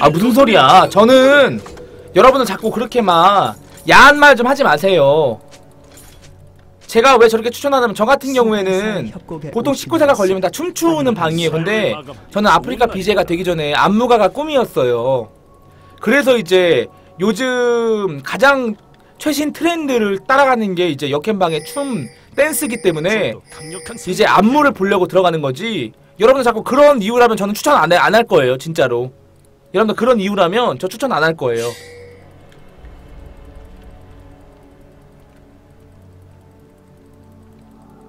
아 무슨 소리야? 저는 여러분은 자꾸 그렇게 막 야한 말 좀 하지 마세요. 제가 왜 저렇게 추천하냐면 저 같은 경우에는 보통 19세가 걸리면 다 춤추는 방이에요. 근데 저는 아프리카 BJ가 되기 전에 안무가가 꿈이었어요. 그래서 이제 요즘 가장 최신 트렌드를 따라가는 게 이제 역행방의 춤 댄스기 때문에 이제 안무를 보려고 들어가는 거지. 여러분들 자꾸 그런 이유라면 저는 추천 안 할 거예요 진짜로 여러분들 그런 이유라면 저 추천 안 할 거예요.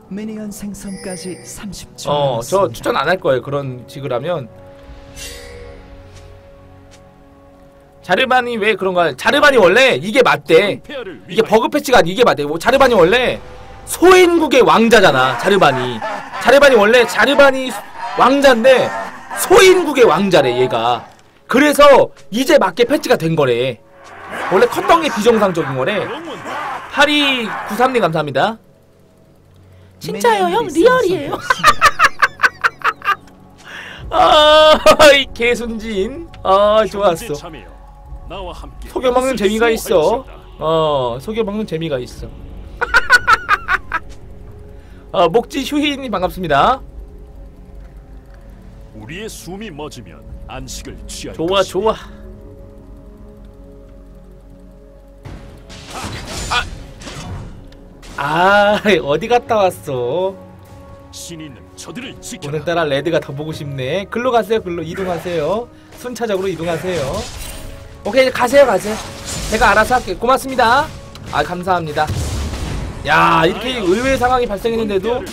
미니언 생성까지 30초. 어 저 추천 안 할 거예요. 그런 직을하면. 자르반이 왜 그런가 자르반이 원래 이게 맞대. 이게 버그 패치가 아니 이게 맞대. 뭐 자르반이 원래 소인국의 왕자잖아 자르반이. 자르반이 원래 자르반이 왕자인데 소인국의 왕자래 얘가 그래서 이제 맞게 패치가 된 거래. 원래 컸던 게 비정상적인 거래. 8293님 감사합니다. 진짜요? 형 리얼이에요? 아이 개순진. 아 좋았어. 속여 먹는 재미가 있어. 어 속여 먹는 재미가 있어. 어 목지 휴희님 반갑습니다. 우리의 숨이 멎으면 안식을 취할 좋아 것이니. 좋아. 아, 아 어디 갔다 왔어? 신이 있는 저들을 지켜라. 오늘따라 레드가 더 보고 싶네. 글로 가세요 글로. 이동하세요. 순차적으로 이동하세요. 오케이 가세요 가세요. 제가 알아서 할게요. 고맙습니다. 아 감사합니다. 야 이렇게 의외의 상황이 발생했는데도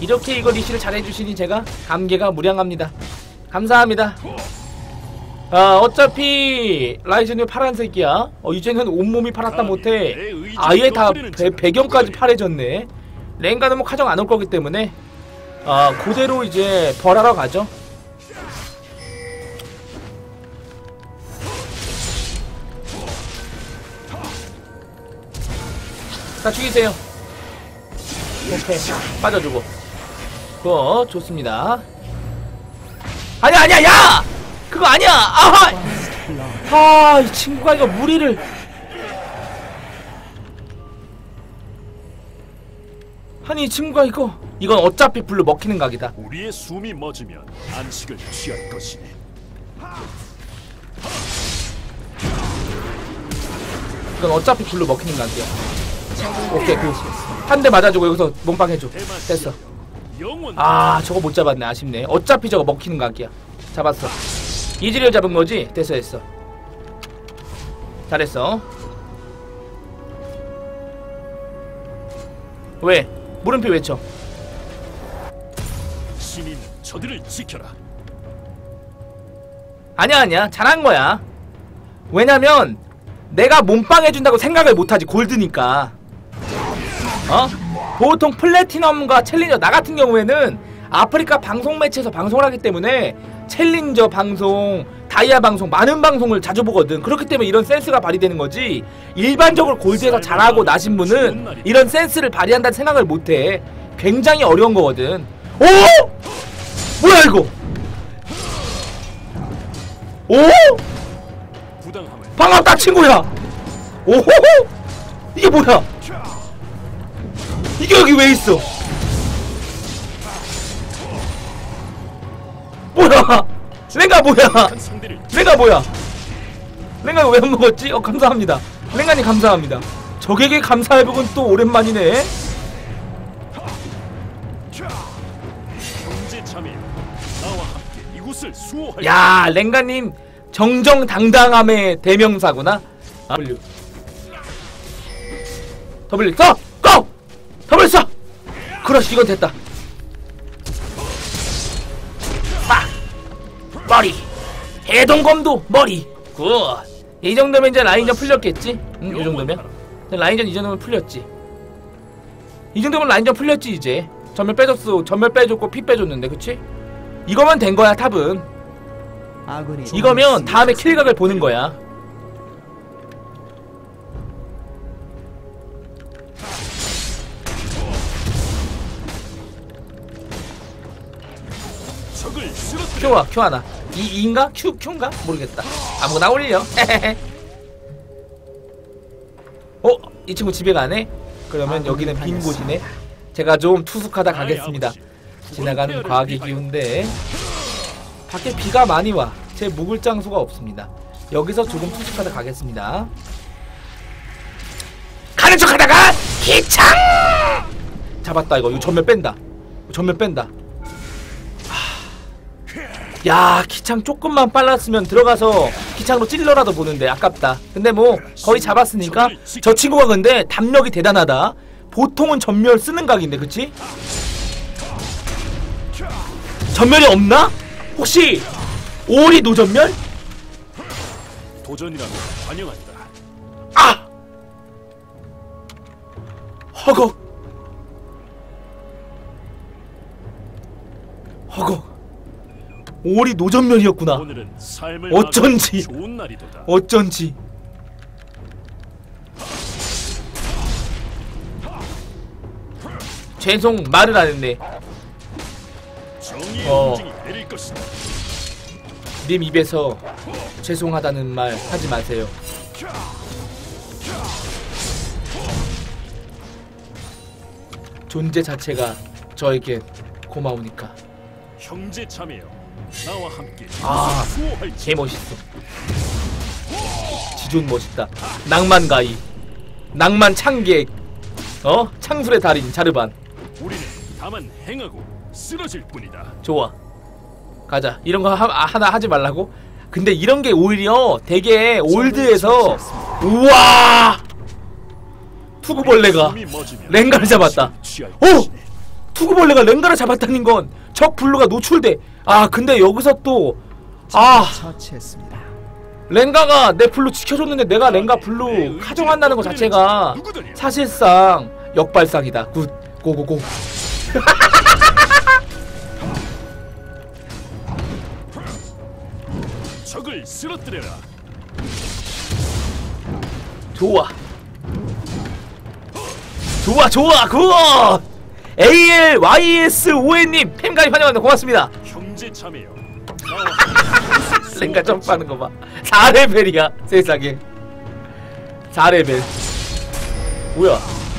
이렇게 이거 리시를 잘해주시니 제가 감개가 무량합니다. 감사합니다. 아 어차피 라이즈는 파란색이야. 어 이제는 온몸이 파랗다 못해 아예 다 배, 배경까지 파래졌네. 랭가는 뭐 카정 안 올 거기 때문에 아 그대로 이제 벌하러 가죠. 다 죽이세요. 오케이 빠져주고 그거 좋습니다 아니야 아니야 야! 그거 아니야! 아하! 아 이 친구가 이거 무리를. 아니 이 친구가 이거 이건 어차피 불로 먹히는 각이다. 우리의 숨이 멎으면 안식을 취할 것이니. 이건 어차피 불로 먹히는 각이야. 오케이 그 한 대 맞아주고 여기서 몸빵 해줘. 됐어 아 저거 못 잡았네. 아쉽네. 어차피 저거 먹히는 각이야. 잡았어. 이즈리얼 잡은 거지? 됐어 됐어. 잘했어. 왜? 물음표 외쳐. 있는 저들을 지켜라. 아니야 아니야. 잘한 거야. 왜냐면 내가 몸빵 해준다고 생각을 못하지 골드니까. 어? 보통 플래티넘과 챌린저 나 같은 경우에는 아프리카 방송 매체에서 방송을 하기 때문에 챌린저 방송 다이아 방송 많은 방송을 자주 보거든. 그렇기 때문에 이런 센스가 발휘되는 거지 일반적으로 골드에서 잘하고 나신 분은 이런 센스를 발휘한다는 생각을 못해. 굉장히 어려운 거거든. 오! 뭐야 이거? 오! 반갑다 친구야. 오호호! 이게 뭐야 이게 여기 왜 있어? 뭐야? 랭가 뭐야? 랭가 뭐야? 랭가 왜안 먹었지? 어 감사합니다. 랭가님 감사합니다. 적에게 복은 또 오랜만이네. 야 랭가님 정정당당함의 대명사구나. 아, W. W. 써! 고! 써! 그렇지 이건 됐다. 빡! 머리. 해동검도 머리. 굿 이 정도면 이제 라인전 풀렸겠지? 응, 이 정도면? 라인전 이 정도면 풀렸지. 이 정도면 라인전 풀렸지 이제. 전멸 빼줬어. 전멸 빼줬고 피 빼줬는데 그치? 이거면 된 거야 탑은. 이거면 다음에 킬각을 보는 거야. 큐와 큐 하나. 이 인가 큐 큐인가 모르겠다. 아무거나 올려. 어? 이 친구 집에 가네? 그러면 여기는 빈 곳이네. 제가 좀 투숙하다 가겠습니다. 지나가는 과학의 기운데 밖에 비가 많이 와. 제 묵을 장소가 없습니다. 여기서 조금 투숙하다 가겠습니다. 가는 척하다가 기창 잡았다 이거 이거 전면 뺀다. 전면 뺀다. 하... 야 기창 조금만 빨랐으면 들어가서 기창으로 찔러라도 보는데 아깝다. 근데 뭐 거의 잡았으니까 저 친구가 근데 담력이 대단하다. 보통은 전멸 쓰는 각인데 그치? 전멸이 없나? 혹시 오리 노전멸? 도전이라면 환영한다. 아! 허걱 허걱 오리 삶을 어쩐지. 어쩐지. 죄송 말을 안 했네. 어. 님 입에서 죄송하다는 말 하지 마세요. 존재 자체가 저에게 고마우니까. 형제 자매여, 나와 함께 아. 개 멋있어. 지존 멋있다. 낭만 가이, 낭만 창객, 어 창술의 달인 자르반. 우리는 다만 행하고 쓰러질 뿐이다. 좋아. 가자. 이런 거 하, 아, 하나 하지 말라고? 근데 이런 게 오히려 되게 올드에서 우와 투구벌레가 랭가를 잡았다. 오! 투구벌레가 랭가를 잡았다는 건 적 블루가 노출돼. 아 근데 여기서 또 아. 처치했습니다. 랭가가 내 블루 지켜줬는데 내가 랭가 블루 카정한다는 것 자체가? 사실상 역발상이다. 굿 고고고. 적을 쓰러뜨려라. 좋아. 좋아 좋아 굿. AL YS ON님 팬가입 환영합니다. 고맙습니다. 형제 함께 랭가 점프하는 거 봐. 4레벨이야 세상에. 4레벨. 뭐야?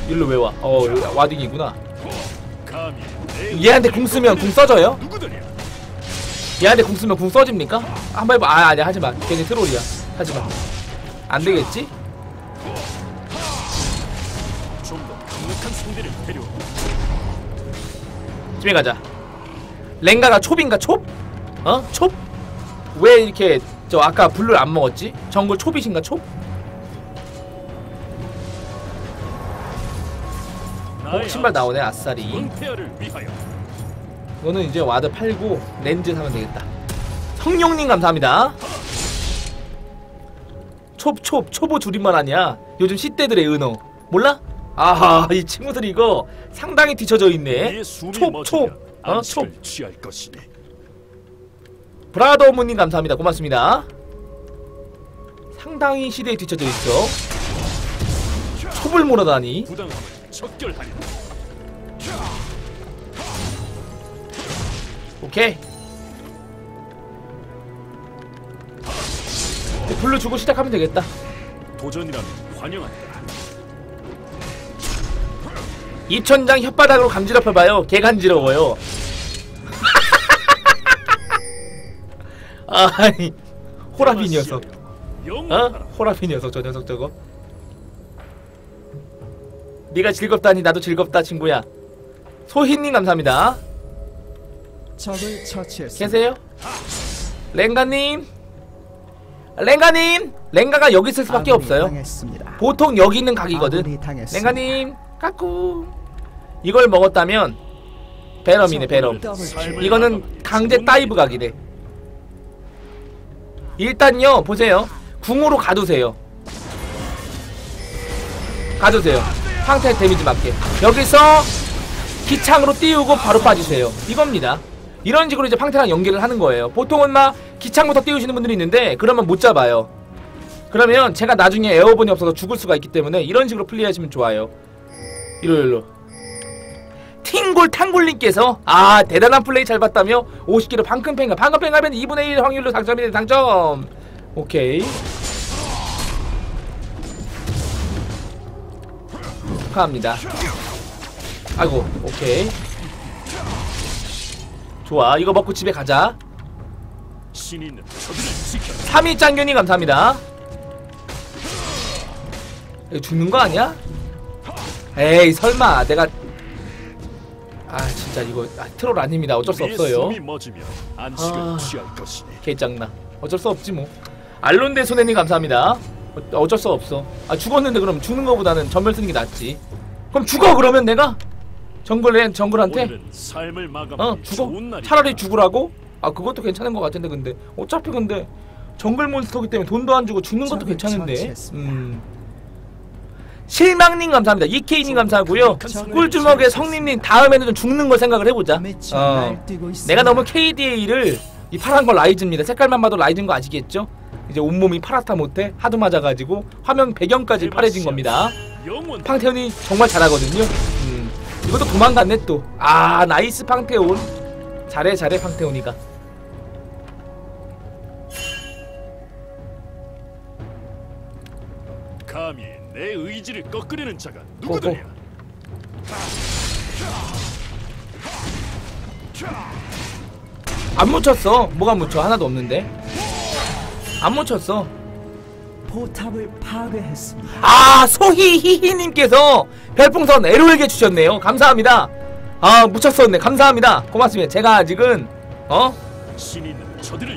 일로 왜 와? 어 와딩이구나. 얘한테 궁 쓰면 궁 써져요? 얘한테 궁 쓰면 궁 써집니까? 한번 해봐. 아 아니야 하지마. 괜히 트롤이야. 하지마. 안 되겠지? 집에 가자. 랭가가 촉인가 촉? 어? 촉? 왜 이렇게 저 아까 블루를 안 먹었지? 정글 촉이신가 촉? 어, 신발 나오네 아싸리. 너는 이제 와드 팔고 렌즈 사면 되겠다. 성룡님 감사합니다. 촉촉 초보 줄임말 아니야. 요즘 시대들의 은어 몰라? 아하 이 친구들이 이거 상당히 뒤쳐져 있네. 내 숨이 촉, 멎으면 촉. 어, 것이네. 브라더 어머님 감사합니다. 고맙습니다. 상당히 시대에 뒤쳐져 있어. 촉을 몰아다니. 오케이. 이제 블루 주고 시작하면 되겠다. 도전이라면 환영한다. 입천장 혓바닥으로 감지럽혀봐요. 개 간지러워요. 아니 호라비 녀석. 어? 호라비 녀석 저 녀석 저거. 네가 즐겁다니 나도 즐겁다 친구야. 소희님 감사합니다. 적을 처치했습니다. 계세요? 랭가님? 랭가님? 랭가가 여기 있을 수밖에 없어요. 당했습니다. 보통 여기 있는 각이거든. 랭가님, 까꾸. 이걸 먹었다면 베럼이네 베럼. 이거는 강제 다이브. 각이래. 일단요 보세요. 궁으로 가두세요. 가두세요. 상태 데미지 맞게. 여기서 기창으로 띄우고 바로 빠지세요. 이겁니다. 이런 식으로 이제 팡테랑 연계를 하는 거예요. 보통은 막 기창부터 띄우시는 분들이 있는데 그러면 못 잡아요. 그러면 제가 나중에 에어본이 없어서 죽을 수가 있기 때문에 이런 식으로 플레이하시면 좋아요. 일로 일로. 팅골 탕골님께서 아 대단한 플레이 잘 봤다며 50kg 방금팽가 방금팽가면 2분의 1 확률로 당첨이 돼 당첨. 오케이. 축하합니다. 아이고 오케이. 좋아 이거 먹고 집에 가자. 신이 있는 저들을 지켜라. 3위 짱견이 감사합니다. 죽는 거 아니야? 에이 설마 내가 아 진짜 이거 아, 트롤 아닙니다. 어쩔 수 없어요. 아. 개짱나. 어쩔 수 없지 뭐. 알론데 소네님 감사합니다. 어, 어쩔 수 없어. 아 죽었는데 그럼 죽는 거보다는 전멸 쓰는 게 낫지. 그럼 죽어 그러면 내가? 정글에 정글한테? 어 죽어. 차라리 죽으라고? 아 그것도 괜찮은 것 같은데 근데. 어차피 근데 정글 몬스터기 때문에 돈도 안 주고 죽는 것도 괜찮은데. 음 실망님 감사합니다 이케이님 감사하고요 꿀주먹의 성님님 다음에는 좀 죽는 걸 생각을 해보자 어. 내가 너무 KDA를 이 파란 거 라이즈입니다 색깔만 봐도 라이즈인 거 아시겠죠 이제 온몸이 파랗다 못해 하도 맞아가지고 화면 배경까지 파래진 겁니다 팡테온이 정말 잘하거든요. 음. 이것도 도망갔네 또. 아 나이스 팡테온. 잘해 잘해 팡테온이가. 의지를 꺾으려는 자가 누구더냐? 안 묻혔어. 뭐가 묻혀? 하나도 없는데. 안 묻혔어. 포탑을 파괴했습니다. 아 소희히히님께서 별풍선 에로에게 주셨네요. 감사합니다. 아 묻혔었네. 감사합니다. 고맙습니다. 제가 아직은 어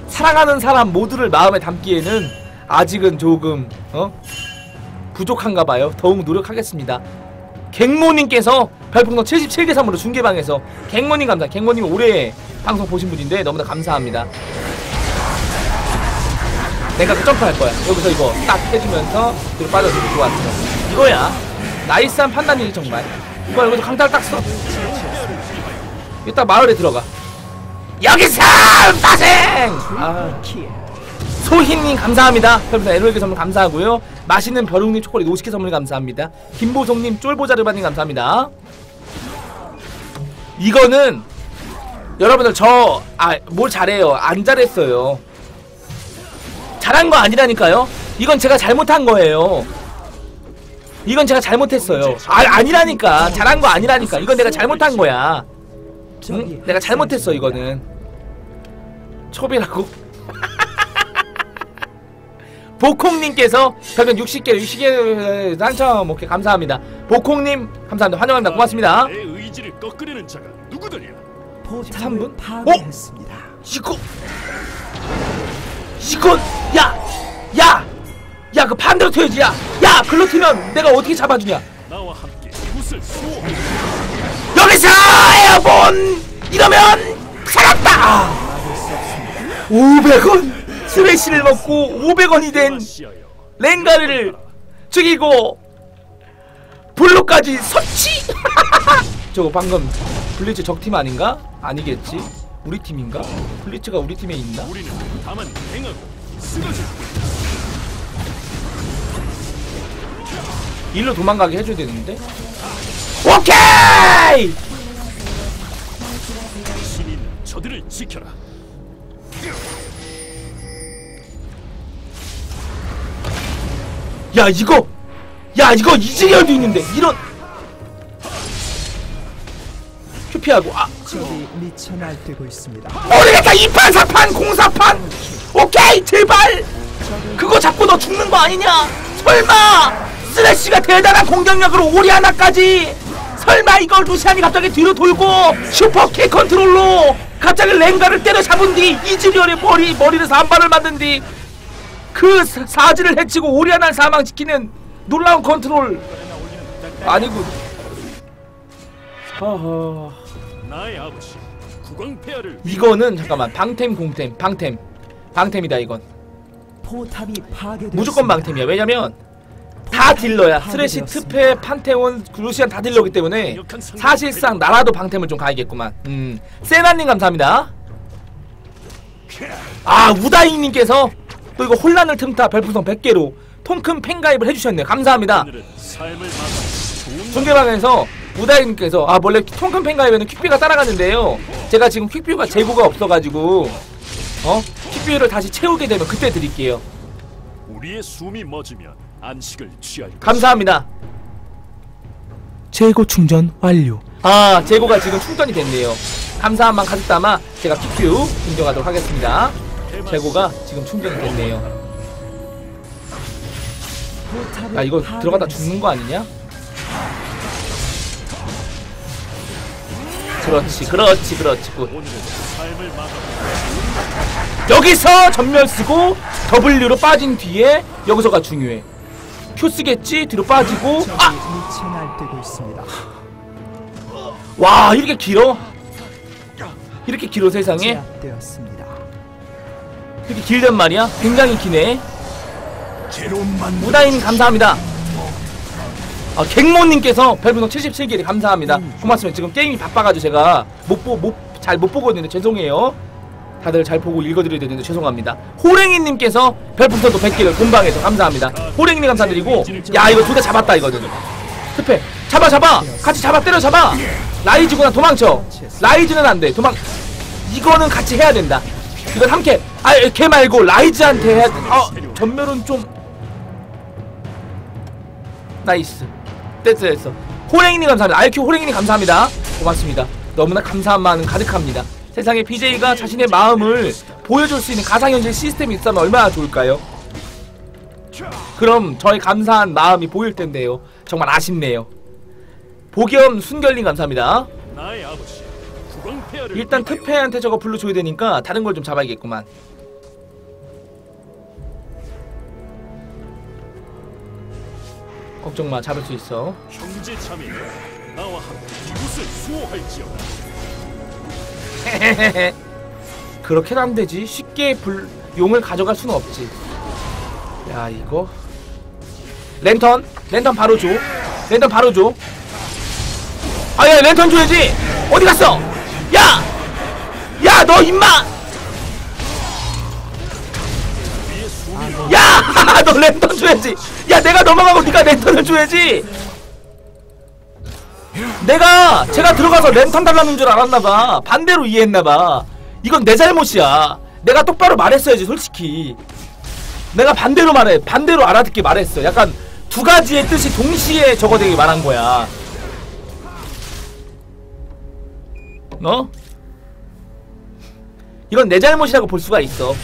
사랑하는 사람 모두를 마음에 담기에는 아직은 조금 어 부족한가 봐요. 더욱 노력하겠습니다. 갱모님께서 별풍선 77개 선물로 중계방에서 갱모님 감사. 갱모님 올해 방송 보신 분인데 너무나 감사합니다. 내가 그 점프 할 거야. 여기서 이거 딱 해주면서 뒤로 빠져주고 좋았어. 이거야. 나이스한 판단이지 정말. 이거 여기서 강탈 딱 써. 이따 마을에 들어가. 여기서 빠생! 아. 킬. 소희님 감사합니다. 별풍선 에로에게 선물 감사하고요. 맛있는 벼룩님 초콜릿 50개 선물 감사합니다. 김보성님 쫄보자르바님 감사합니다. 이거는 여러분들 저 아 뭘 잘해요 안 잘했어요. 잘한 거 아니라니까요. 이건 제가 잘못한 거예요. 이건 제가 잘못했어요. 아 아니라니까 잘한 거 아니라니까. 이건 내가 잘못한 거야. 응? 내가 잘못했어 이거는. 첩이라고. 보콩님께서 별변 60개 60개 당첨 오케이 감사합니다. 보콩님 감사합니다. 환영합니다. 고맙습니다. 내 의지를 꺾으려는 자가 누구더냐? 포탑을 13분? 파괴했습니다. 이거 이건 야야 야 그 반대로 튀어야지 야 야 글로 튀면 내가 어떻게 잡아주냐 나와 함께 이곳을 수호. 여기서 에어본 이러면 살았다 500원 스매시를 먹고 500원이 된 랭가를 죽이고 블루까지 섭취 저거 방금 블리츠 적팀 아닌가? 아니겠지 우리 팀인가? 블리츠가 우리 팀에 있나? 일로 도망가게 해줘야 되는데 오케이 저들을 지켜라. 야 이거 야 이거 이즈리얼도 있는데 이런. 큐피하고 아. 적이 미쳐 날뛰고 있습니다. 모르겠다 2판 4판 공사판. 오케이 제발. 그거 잡고 너 죽는 거 아니냐? 설마. 쓰레쉬가 대단한 공격력으로 오리 하나까지. 설마 이걸 루시안이 갑자기 뒤로 돌고 슈퍼킥 컨트롤로 갑자기 랭가를 때려 잡은 뒤 이즈리얼의 머리 머리를 산발을 만든 뒤 그 사지를 해치고 오리 하나를 사망시키는 놀라운 컨트롤. 아니고. 하하. 나의 아버지 국왕폐하를 이거는 잠깐만 방템 공템 방템. 방템이다 이건. 포탑이 파괴되었습니다. 무조건 방템이야. 왜냐면 다 딜러야. 스레시 트페 판테온 루시안 다 딜러기 때문에 사실상 나라도 방템을 좀 가야겠구만. 음. 세나님 감사합니다. 아 우다잉님께서 또 이거 혼란을 틈타 별풍선 100개로 통큰 팬가입을 해주셨네요. 감사합니다. 중계방에서 무다님께서 아 원래 통큰 가입에는 퀵뷰가 따라가는데요. 제가 지금 퀵뷰가 재고가 없어가지고 어? 퀵뷰를 다시 채우게 되면 그때 드릴게요. 우리의 숨이 멎으면 안식을 취할 감사합니다. 재고 충전 완료. 아 재고가 지금 충전이 됐네요. 감사한 만 가득 담아 제가 퀵뷰 인정하도록 하겠습니다. 재고가 지금 충전이 됐네요 포탑이 야 이거 들어가다. 죽는 거 아니냐? 그렇지 그렇지 그렇지 굿. 여기서 전멸 쓰고 W로 빠진 뒤에 여기서가 중요해 Q 쓰겠지 뒤로 빠지고 아! 와 이렇게 길어? 이렇게 길어 세상에? 이렇게 길단 말이야? 굉장히 기네. 무다인 감사합니다. 아, 갱모님께서 별풍선 77개를 감사합니다. 고맙습니다. 지금 게임이 바빠가지고 제가 못 보 못 잘 못 보거든요 죄송해요. 다들 잘 보고 읽어드려야 되는데 죄송합니다. 호랭이님께서 별풍선도 100개를 본방에서 감사합니다. 호랭이님 감사드리고 야 이거 둘 다 잡았다 이거는. 특패 잡아 잡아! 같이 잡아 때려 잡아! 라이즈구나 도망쳐. 라이즈는 안돼. 도망 이거는 같이 해야 된다. 이건 함께 아 걔 말고 라이즈한테 해야 아 전멸은 좀. 나이스. 됐어 됐어 호랭이님 감사합니다. IQ 호랭이님 감사합니다. 고맙습니다. 너무나 감사한 마음은 가득합니다. 세상에 BJ가 자신의 마음을 보여줄 수 있는 가상현실 시스템이 있다면 얼마나 좋을까요? 그럼 저의 감사한 마음이 보일 텐데요. 정말 아쉽네요. 보겸 순결님 감사합니다. 일단 특패한테 저거 불러줘야 되니까 다른 걸 좀 잡아야겠구만 걱정 마 잡을 수 있어. 형제 자매 나와 함께 이곳을 수호할지어다. 그렇게는 안 되지. 쉽게 불 용을 가져갈 수는 없지. 야 이거. 랜턴 랜턴 바로 줘. 랜턴 바로 줘. 아야 랜턴 줘야지. 어디 갔어? 야 야 너 임마 야 너 랜턴 줘야지. 야 내가 넘어가고 네가 랜턴을 줘야지. 내가 제가 들어가서 랜턴 달라는 줄 알았나봐. 반대로 이해했나봐. 이건 내 잘못이야. 내가 똑바로 말했어야지 솔직히. 내가 반대로 말해 반대로 알아듣게 말했어. 약간 두 가지의 뜻이 동시에 적어 되게 말한 거야. 어? 이건 내 잘못이라고 볼 수가 있어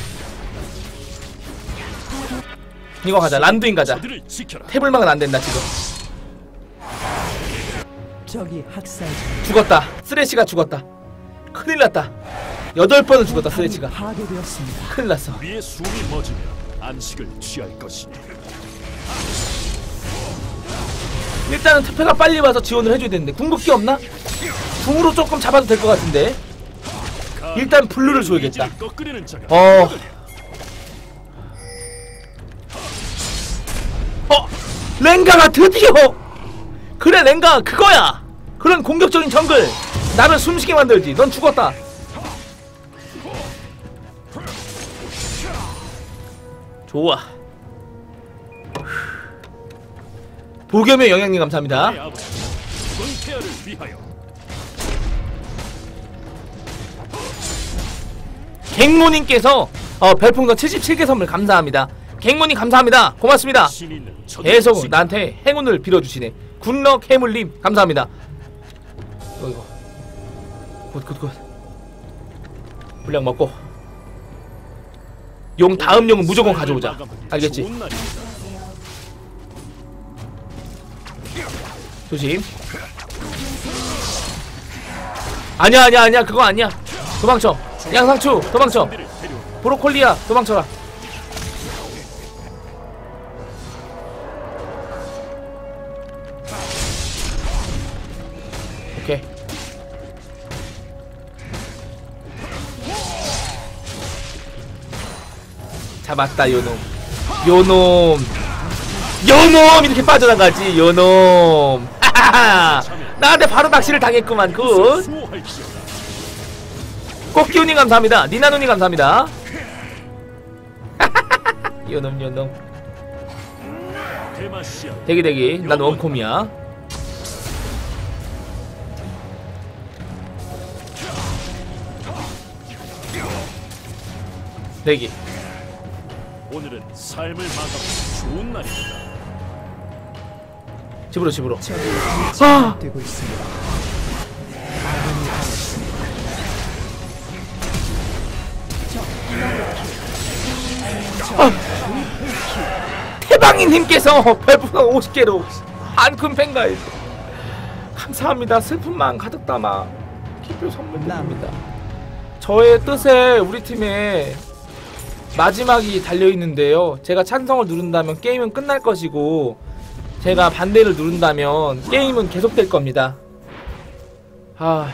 이거 가자. 란두인 가자. 태블망은 안 된다 지금. 학살. 죽었다. 쓰레쉬가 죽었다. 큰일 났다. 여덟 번을 죽었다 포탑이 쓰레쉬가. 파괴되었습니다. 큰일 났어. 우리의 숨이 멎으면 안식을 취할 것이니 일단은 특패가 빨리 와서 지원을 해줘야 되는데 궁극기 없나? 궁으로 조금 잡아도 될 것 같은데. 일단 블루를 줘야겠다. 어. 어 랭가가 드디어. 그래 랭가 그거야. 그런 공격적인 정글. 나를 숨쉬게 만들지. 넌 죽었다. 좋아. 보겸의 영향님 감사합니다. 갱모님께서 어, 별풍선 77개 선물 감사합니다 갱모님 감사합니다. 고맙습니다. 계속. 나한테 행운을 빌어주시네. 굿럭 해물님 감사합니다. 이거 이거. 굿굿굿. 분량 먹고. 용 다음 용은 무조건 가져오자. 알겠지? 조심. 아니야 아니야 아니야. 그거 아니야. 도망쳐. 양상추 도망쳐. 브로콜리야 도망쳐라 잡았다 요놈. 요놈. 요놈! 이렇게 빠져나가지 요놈. 나한테 바로 낚시를 당했구만 굿. 꽃기운이 감사합니다. 니나눈이 감사합니다. 요놈 요놈. 대기 대기. 난 원콤이야. 대기. 삶을 마감하는 좋은 날입니다. 집으로 집으로. 아! 진압되고 있습니다. 태방이님께서 별풍선 50개로 한큰 팬가입. 감사합니다. 슬픔만 가득 담아 기표 선물 드립니다. 저의 뜻에 우리 팀에 마지막이 달려 있는데요. 제가 찬성을 누른다면 게임은 끝날 것이고 제가 반대를 누른다면 게임은 계속될 겁니다. 아.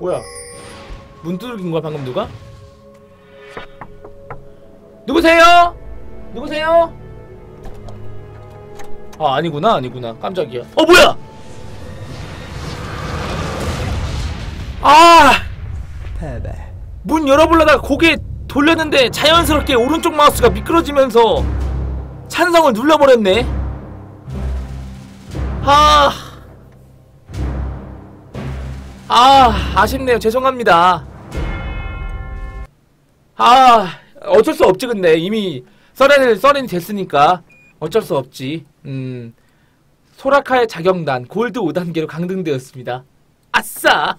뭐야? 문 두들긴 거야 방금 누가? 누구세요? 누구세요? 아 아니구나 아니구나 깜짝이야 어 뭐야 아! 패배. 문 열어보려다가 고개 돌렸는데 자연스럽게 오른쪽 마우스가 미끄러지면서 찬성을 눌러버렸네. 아... 아 아쉽네요. 죄송합니다. 아 어쩔 수 없지 근데. 이미 써렌을 써렌이 됐으니까. 어쩔 수 없지. 음. 소라카의 자경단 골드 5단계로 강등되었습니다. 아싸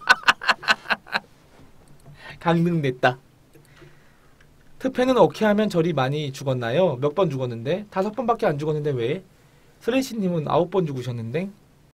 강등됐다 특패는 어떻게 하면 저리 많이 죽었나요? 몇 번 죽었는데? 다섯 번밖에 안 죽었는데 왜? 슬래시님은 아홉 번 죽으셨는데?